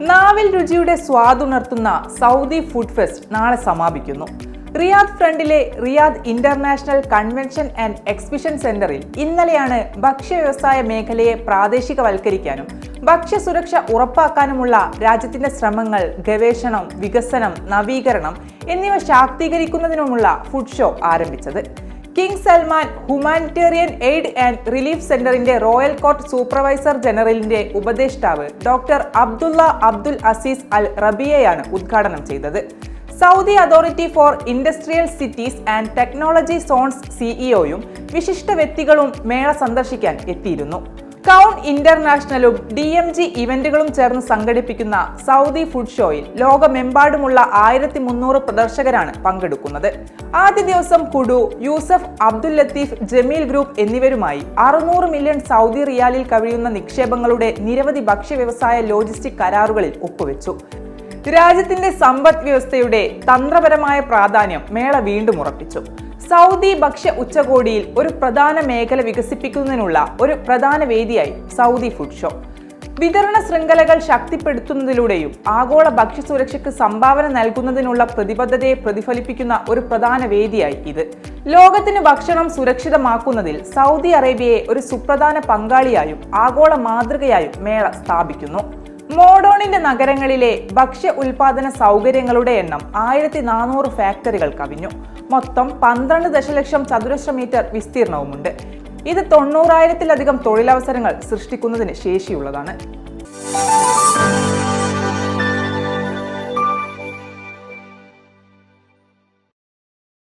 നാവിൽ രുചിയുടെ സ്വാദുണർത്തുന്ന Saudi food fest നാളെ സമാപിക്കുന്നു. റിയാദ് ഫ്രണ്ടിലെ Riyadh international convention and exhibition സെന്ററിൽ ഇന്നലെയാണ് ഭക്ഷ്യ വ്യവസായ മേഖലയെ പ്രാദേശികവൽക്കരിക്കാനും ഭക്ഷ്യ സുരക്ഷ ഉറപ്പാക്കാനുമുള്ള രാജ്യത്തിന്റെ ശ്രമങ്ങൾ ഗവേഷണം വികസനം നവീകരണം എന്നിവ ശാക്തീകരിക്കുന്നതിനുമുള്ള ഫുഡ് ഷോ ആരംഭിച്ചത്. King Salman humanitarian aid and relief സെന്ററിന്റെ റോയൽ കോർട്ട് സൂപ്പർവൈസർ ജനറലിന്റെ ഉപദേഷ്ടാവ് doctor Abdullah Abdul Aziz Al റബിയയാണ് ഉദ്ഘാടനം ചെയ്തത്. Saudi authority for industrial cities and technology zones സിഇഒയും വിശിഷ്ട വ്യക്തികളും മേള സന്ദർശിക്കാൻ എത്തിയിരുന്നു. കൗൺ ഇന്റർനാഷണലും ഡി എം ജി ഇവന്റുകളും ചേർന്ന് സംഘടിപ്പിക്കുന്ന സൗദി ഫുഡ് ഷോയിൽ ലോകമെമ്പാടുമുള്ള ആയിരത്തി മുന്നൂറ് പ്രദർശകരാണ് പങ്കെടുക്കുന്നത്. ആദ്യ ദിവസം Kudu Yusuf Abdul Latif Jameel group എന്നിവരുമായി അറുന്നൂറ് മില്യൺ സൗദി റിയാലിൽ കവിയുന്ന നിക്ഷേപങ്ങളുടെ നിരവധി ഭക്ഷ്യ വ്യവസായ ലോജിസ്റ്റിക് കരാറുകളിൽ ഒപ്പുവെച്ചു. രാജ്യത്തിന്റെ സമ്പദ് വ്യവസ്ഥയുടെ തന്ത്രപരമായ പ്രാധാന്യം മേള വീണ്ടും ഉറപ്പിച്ചു. സൗദി ഭക്ഷ്യ ഉച്ചകോടിയിൽ ഒരു പ്രധാന മേഖല വികസിപ്പിക്കുന്നതിനുള്ള ഒരു പ്രധാന വേദിയായി സൗദി ഫുഡ് ഷോ വിതരണ ശൃംഖലകൾ ശക്തിപ്പെടുത്തുന്നതിലൂടെയും ആഗോള ഭക്ഷ്യസുരക്ഷയ്ക്ക് സംഭാവന നൽകുന്നതിനുള്ള പ്രതിബദ്ധതയെ പ്രതിഫലിപ്പിക്കുന്ന ഒരു പ്രധാന വേദിയായി ഇത്. ലോകത്തിന് ഭക്ഷണം സുരക്ഷിതമാക്കുന്നതിൽ സൗദി അറേബ്യയെ ഒരു സുപ്രധാന പങ്കാളിയായും ആഗോള മാതൃകയായും മേള സ്ഥാപിക്കുന്നു. മോഡോണിന്റെ നഗരങ്ങളിലെ ഭക്ഷ്യ ഉൽപാദന സൗകര്യങ്ങളുടെ എണ്ണം ആയിരത്തി നാനൂറ് ഫാക്ടറികൾ കവിഞ്ഞു. മൊത്തം പന്ത്രണ്ട് ദശലക്ഷം ചതുരശ്ര മീറ്റർ വിസ്തീർണവുമുണ്ട്. ഇത് തൊണ്ണൂറായിരത്തിലധികം തൊഴിലവസരങ്ങൾ സൃഷ്ടിക്കുന്നതിന് ശേഷിയുള്ളതാണ്.